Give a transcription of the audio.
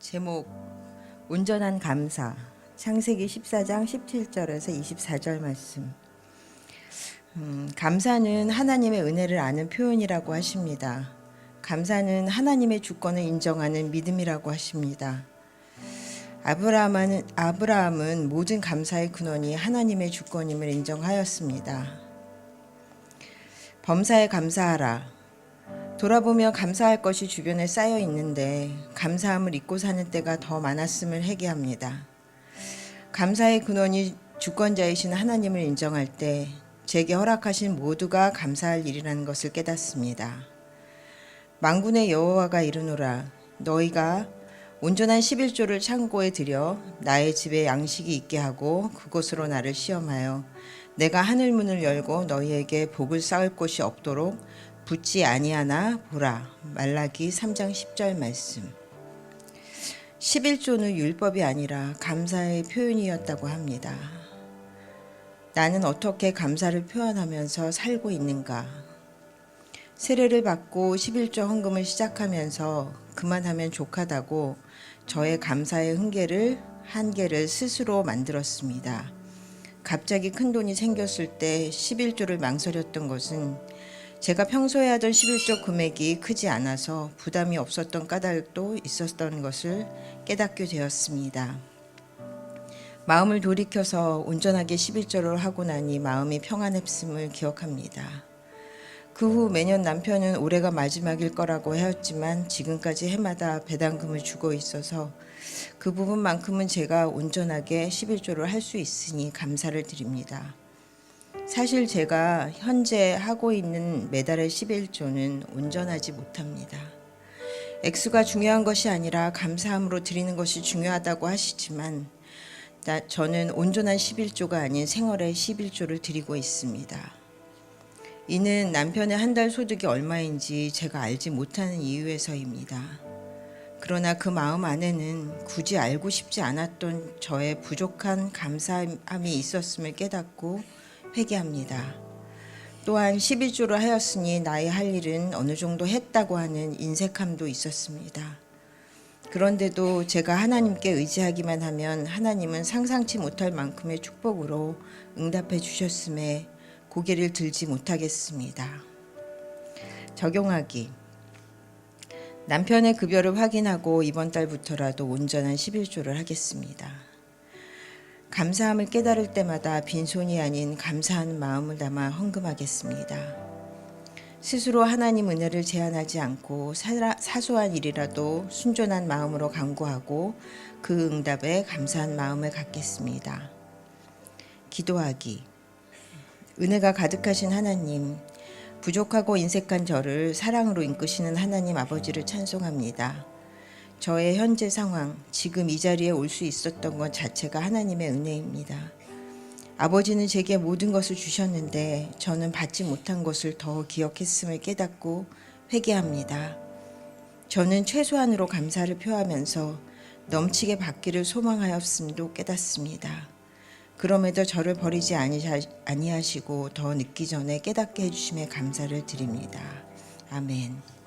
제목 온전한 감사 창세기 14장 17절에서 24절 말씀 음, 감사는 하나님의 은혜를 아는 표현이라고 하십니다. 감사는 하나님의 주권을 인정하는 믿음이라고 하십니다. 아브라함은, 아브라함은 모든 감사의 근원이 하나님의 주권임을 인정하였습니다. 범사에 감사하라. 돌아보며 감사할 것이 주변에 쌓여 있는데 감사함을 잊고 사는 때가 더 많았음을 회개합니다. 감사의 근원이 주권자이신 하나님을 인정할 때 제게 허락하신 모두가 감사할 일이라는 것을 깨닫습니다. 망군의 여호와가 이르노라 너희가 온전한 11조를 창고에 들여 나의 집에 양식이 있게 하고 그곳으로 나를 시험하여 내가 하늘 문을 열고 너희에게 복을 쌓을 곳이 없도록 붙지 아니하나 보라 말라기 3장 10절 말씀 11조는 율법이 아니라 감사의 표현이었다고 합니다. 나는 어떻게 감사를 표현하면서 살고 있는가? 세례를 받고 11조 헌금을 시작하면서 그만하면 족하다고 저의 감사의 흥계를 한계를 스스로 만들었습니다. 갑자기 큰 돈이 생겼을 때 11조를 망설였던 것은 제가 평소에 하던 11조 금액이 크지 않아서 부담이 없었던 까닭도 있었던 것을 깨닫게 되었습니다. 마음을 돌이켜서 온전하게 11조를 하고 나니 마음이 평안했음을 기억합니다. 그 후 매년 남편은 올해가 마지막일 거라고 하였지만 지금까지 해마다 배당금을 주고 있어서 그 부분만큼은 제가 온전하게 11조를 할 수 있으니 감사를 드립니다. 사실 제가 현재 하고 있는 매달의 11조는 온전하지 못합니다. 액수가 중요한 것이 아니라 감사함으로 드리는 것이 중요하다고 하시지만 나, 저는 온전한 11조가 아닌 생활의 11조를 드리고 있습니다. 이는 남편의 한 달 소득이 얼마인지 제가 알지 못하는 이유에서입니다. 그러나 그 마음 안에는 굳이 알고 싶지 않았던 저의 부족한 감사함이 있었음을 깨닫고 회개합니다. 또한 12주를 하였으니 나의 할 일은 어느 정도 했다고 하는 인색함도 있었습니다. 그런데도 제가 하나님께 의지하기만 하면 하나님은 상상치 못할 만큼의 축복으로 응답해 주셨음에 고개를 들지 못하겠습니다. 적용하기 남편의 급여를 확인하고 이번 달부터라도 온전한 11조를 하겠습니다. 감사함을 깨달을 때마다 빈손이 아닌 감사한 마음을 담아 헌금하겠습니다. 스스로 하나님 은혜를 제한하지 않고 사, 사소한 일이라도 순전한 마음으로 간구하고 그 응답에 감사한 마음을 갖겠습니다. 기도하기 은혜가 가득하신 하나님 부족하고 인색한 저를 사랑으로 이끄시는 하나님 아버지를 찬송합니다. 저의 현재 상황, 지금 이 자리에 올 수 있었던 것 자체가 하나님의 은혜입니다. 아버지는 제게 모든 것을 주셨는데 저는 받지 못한 것을 더 기억했음을 깨닫고 회개합니다. 저는 최소한으로 감사를 표하면서 넘치게 받기를 소망하였음도 깨닫습니다. 그럼에도 저를 버리지 아니하시고 더 늦기 전에 깨닫게 해주심에 감사를 드립니다. 아멘.